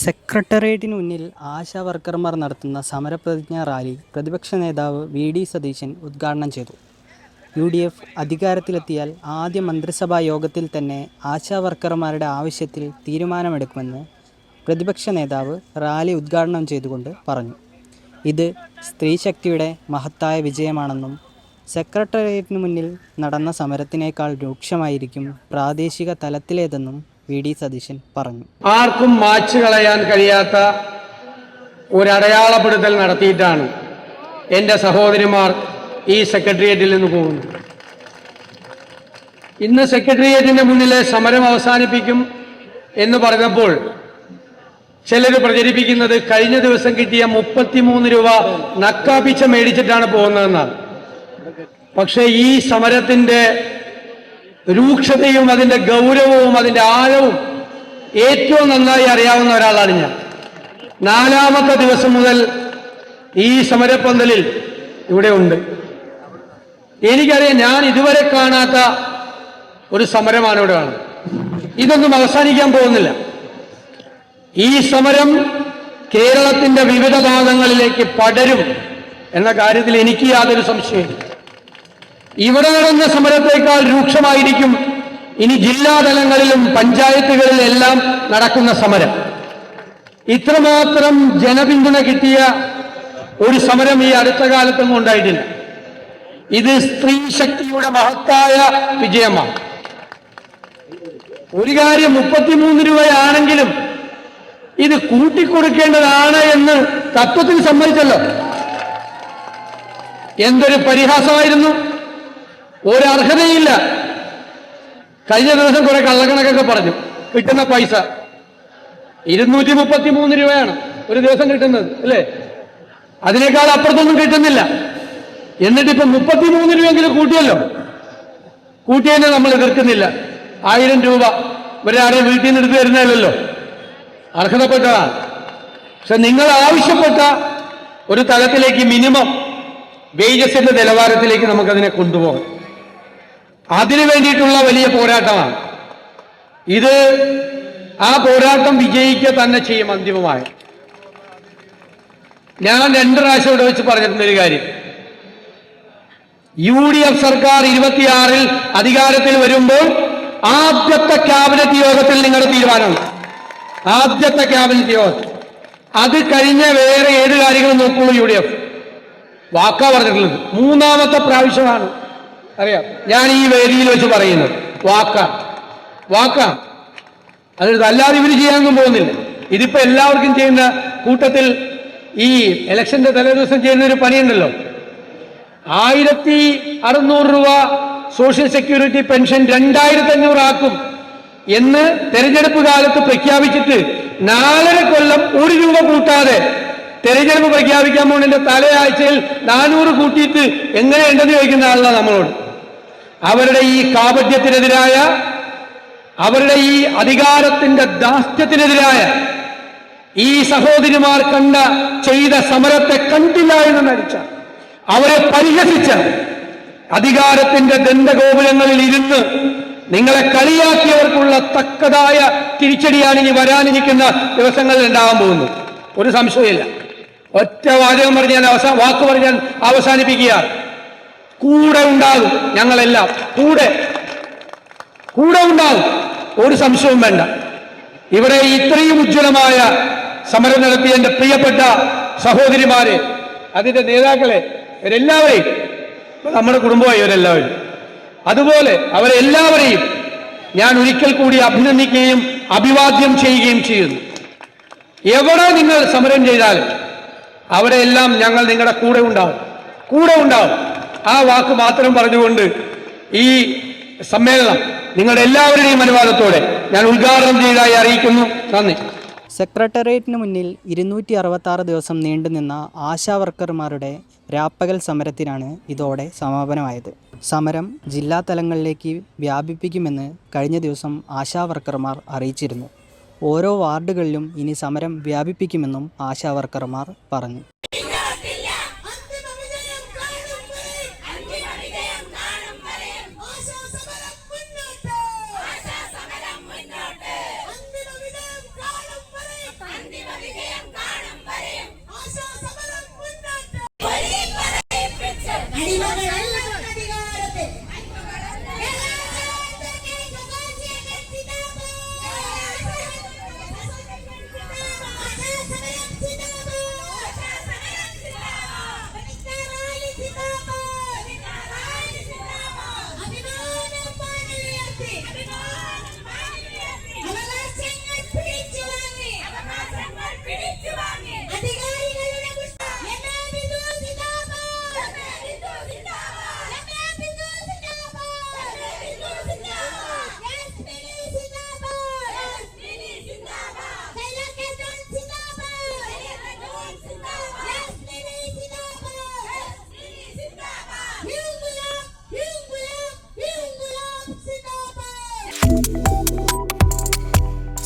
സെക്രട്ടേറിയറ്റിന് മുന്നിൽ ആശാ വർക്കർമാർ നടത്തുന്ന സമരപ്രതിജ്ഞാ റാലി പ്രതിപക്ഷ നേതാവ് വി ഡി സതീശൻ ഉദ്ഘാടനം ചെയ്തു. യു ഡി എഫ് അധികാരത്തിലെത്തിയാൽ ആദ്യ മന്ത്രിസഭാ യോഗത്തിൽ തന്നെ ആശാ വർക്കർമാരുടെ ആവശ്യത്തിൽ തീരുമാനമെടുക്കുമെന്ന് പ്രതിപക്ഷ നേതാവ് റാലി ഉദ്ഘാടനം ചെയ്തുകൊണ്ട് പറഞ്ഞു. ഇത് സ്ത്രീശക്തിയുടെ മഹത്തായ വിജയമാണെന്നും സെക്രട്ടേറിയറ്റിന് മുന്നിൽ നടന്ന സമരത്തിനേക്കാൾ രൂക്ഷമായിരിക്കും പ്രാദേശിക തലത്തിലേതെന്നും വി ഡി സതീശൻ പറഞ്ഞു. ആർക്കും മാച്ച് കളയാൻ കഴിയാത്ത ഒരടയാളപ്പെടുത്തൽ നടത്തിയിട്ടാണ് എന്റെ സഹോദരിമാർ ഈ സെക്രട്ടേറിയറ്റിൽ നിന്ന് പോകുന്നത്. ഇന്ന് സെക്രട്ടേറിയറ്റിന്റെ മുന്നിലെ സമരം അവസാനിപ്പിക്കും എന്ന് പറഞ്ഞപ്പോൾ ചിലർ പ്രചരിപ്പിക്കുന്നത് കഴിഞ്ഞ ദിവസം കിട്ടിയ മുപ്പത്തിമൂന്ന് രൂപ നക്കാപ്പിച്ച മേടിച്ചിട്ടാണ് പോകുന്നതെന്നാണ്. പക്ഷേ ഈ സമരത്തിന്റെ രൂക്ഷതയും അതിന്റെ ഗൗരവവും അതിന്റെ ആഴവും ഏറ്റവും നന്നായി അറിയാവുന്ന ഒരാളാണ് ഞാൻ. നാലാമത്തെ ദിവസം മുതൽ ഈ സമരപ്പന്തലിൽ ഇവിടെ ഉണ്ട്. എനിക്കറിയാം ഞാൻ ഇതുവരെ കാണാത്ത ഒരു സമരമാണ് ഇവിടെ കാണുന്നത്. ഇതൊന്നും അവസാനിക്കാൻ പോകുന്നില്ല. ഈ സമരം കേരളത്തിന്റെ വിവിധ ഭാഗങ്ങളിലേക്ക് പടരും എന്ന കാര്യത്തിൽ എനിക്ക് യാതൊരു സംശയമില്ല ഇവിടെ നടന്ന സമരത്തേക്കാൾ രൂക്ഷമായിരിക്കും ഇനി ജില്ലാതലങ്ങളിലും പഞ്ചായത്തുകളിലും എല്ലാം നടക്കുന്ന സമരം. ഇത്രമാത്രം ജനപിന്തുണ കിട്ടിയ ഒരു സമരം ഈ അടുത്ത കാലത്തൊന്നും ഉണ്ടായിട്ടില്ല. ഇത് സ്ത്രീ ശക്തിയുടെ മഹത്തായ വിജയമാണ്. ഒരു കാര്യം മുപ്പത്തിമൂന്ന് രൂപയാണെങ്കിലും ഇത് കൂട്ടിക്കൊടുക്കേണ്ടതാണ് എന്ന് തത്വത്തിൽ സമ്മതിച്ചല്ലോ. എന്തൊരു പരിഹാസമായിരുന്നു? ഒരർഹതയില്ല കഴിഞ്ഞ ദിവസം കുറെ കള്ളക്കണക്കൊക്കെ പറഞ്ഞു. കിട്ടുന്ന പൈസ. ഇരുന്നൂറ്റി മുപ്പത്തി മൂന്ന് രൂപയാണ് ഒരു ദിവസം കിട്ടുന്നത് അല്ലേ? അതിനേക്കാൾ അപ്പുറത്തൊന്നും കിട്ടുന്നില്ല. എന്നിട്ട് ഇപ്പൊ മുപ്പത്തിമൂന്ന് രൂപയെങ്കിലും കൂട്ടിയല്ലോ. കൂട്ടിയതിനെ നമ്മൾ എതിർക്കുന്നില്ല. ആയിരം രൂപ ഒരാളെ വീട്ടിൽ നിന്ന് എടുത്തു തരുന്നതല്ലോ അർഹതപ്പെട്ടതാണ് പക്ഷെ നിങ്ങൾ ആവശ്യപ്പെട്ട ഒരു തലത്തിലേക്ക് മിനിമം വേജസിന്റെ നിലവാരത്തിലേക്ക് നമുക്കതിനെ കൊണ്ടുപോകാം. അതിനു വേണ്ടിയിട്ടുള്ള വലിയ പോരാട്ടമാണ്. ഇത് ആ പോരാട്ടം വിജയിക്കുക തന്നെ ചെയ്യും അന്തിമമായി. ഞാൻ രണ്ട് പ്രാവശ്യം ഇവിടെ വെച്ച് പറഞ്ഞിട്ടുണ്ട് ഒരു കാര്യം. യു ഡി എഫ് സർക്കാർ ഇരുപത്തിയാറിൽ അധികാരത്തിൽ വരുമ്പോൾ ആദ്യത്തെ ക്യാബിനറ്റ് യോഗത്തിൽ നിങ്ങളുടെ തീരുമാനമാണ്. ആദ്യത്തെ ക്യാബിനറ്റ് യോഗം. അത് കഴിഞ്ഞ വേറെ ഏഴ് കാര്യങ്ങൾ നോക്കുള്ളൂ യു ഡി എഫ്. വാക്കാ പറഞ്ഞിട്ടുള്ളത്. മൂന്നാമത്തെ പ്രാവശ്യമാണ്. അറിയാം. ഞാൻ ഈ വേദിയിൽ വെച്ച് പറയുന്നത് വാക്ക വാക്ക അതായത് അല്ലാതെ ഇവർ ചെയ്യാനൊന്നും പോകുന്നില്ല. ഇതിപ്പോ എല്ലാവർക്കും ചെയ്യുന്ന കൂട്ടത്തിൽ ഈ ഇലക്ഷന്റെ തലേദിവസം ചെയ്യുന്ന ഒരു പണിയുണ്ടല്ലോ. ആയിരത്തി അറുന്നൂറ് രൂപ സോഷ്യൽ സെക്യൂരിറ്റി പെൻഷൻ രണ്ടായിരത്തി അഞ്ഞൂറ് ആക്കും എന്ന് തെരഞ്ഞെടുപ്പ് കാലത്ത് പ്രഖ്യാപിച്ചിട്ട് നാലര കൊല്ലം ഒരു രൂപ കൂട്ടാതെ തെരഞ്ഞെടുപ്പ് പ്രഖ്യാപിക്കാൻ പോകുന്നതിന്റെ തലയാഴ്ചയിൽ നാനൂറ് കൂട്ടിയിട്ട് എങ്ങനെയുണ്ടെന്ന് ചോദിക്കുന്ന ആളാണ് നമ്മളോട്. അവരുടെ ഈ കാപട്യത്തിനെതിരായ അവരുടെ ഈ അധികാരത്തിന്റെ ദാസ്യത്തിനെതിരായ ഈ സഹോദരിമാർ കണ്ട ചെയ്ത സമരത്തെ കണ്ടില്ല എന്ന് നടിച്ച അവരെ പരിഹസിച്ച അധികാരത്തിന്റെ ദന്തഗോപുരങ്ങളിൽ ഇരുന്ന് നിങ്ങളെ കളിയാക്കിയവർക്കുള്ള തക്കതായ തിരിച്ചടിയാണ് ഇനി വരാനിരിക്കുന്ന ദിവസങ്ങളിൽ ഉണ്ടാകാൻ പോകുന്നത്. ഒരു സംശയമില്ല ഒറ്റ വാചകം പറഞ്ഞ് ഞാൻ അവസാന വാക്ക് പറഞ്ഞ് ഞാൻ അവസാനിപ്പിക്കുക കൂടെ ഉണ്ടാകും. ഞങ്ങളെല്ലാം കൂടെ കൂടെ ഉണ്ടാകും. ഒരു സംശയവും വേണ്ട. ഇവിടെ ഇത്രയും ഉജ്ജ്വലമായ സമരം നടത്തിയ എന്റെ പ്രിയപ്പെട്ട സഹോദരിമാരെ അതിന്റെ നേതാക്കളെ ഇവരെല്ലാവരെയും നമ്മുടെ കുടുംബമായി ഇവരെല്ലാവരും അതുപോലെ അവരെല്ലാവരെയും ഞാൻ ഒരിക്കൽ കൂടി അഭിനന്ദിക്കുകയും അഭിവാദ്യം ചെയ്യുകയും ചെയ്യുന്നു. എവിടെ നിങ്ങൾ സമരം ചെയ്താലും അവിടെയെല്ലാം ഞങ്ങൾ നിങ്ങളുടെ കൂടെ ഉണ്ടാവും. കൂടെ ഉണ്ടാവും. ആ വാക്ക് മാത്രം പറഞ്ഞുകൊണ്ട് ഈ സമ്മേളനം നിങ്ങളുടെ എല്ലാവരുടെയും അനുവാദത്തോടെ ഞാൻ ഉദ്ഘാടനം ചെയ്തതായി അറിയിക്കുന്നു. നന്ദി. സെക്രട്ടേറിയറ്റിന് മുന്നിൽ ഇരുന്നൂറ്റി അറുപത്താറ് ദിവസം നീണ്ടുനിന്ന ആശാ വർക്കർമാരുടെ രാപ്പകൽ സമരത്തിനാണ് ഇതോടെ സമാപനമായത്. സമരം ജില്ലാ തലങ്ങളിലേക്ക് വ്യാപിപ്പിക്കുമെന്ന് കഴിഞ്ഞ ദിവസം ആശാ വർക്കർമാർ അറിയിച്ചിരുന്നു. ഓരോ വാർഡുകളിലും ഇനി സമരം വ്യാപിപ്പിക്കുമെന്നും ആശാ വർക്കർമാർ പറഞ്ഞു.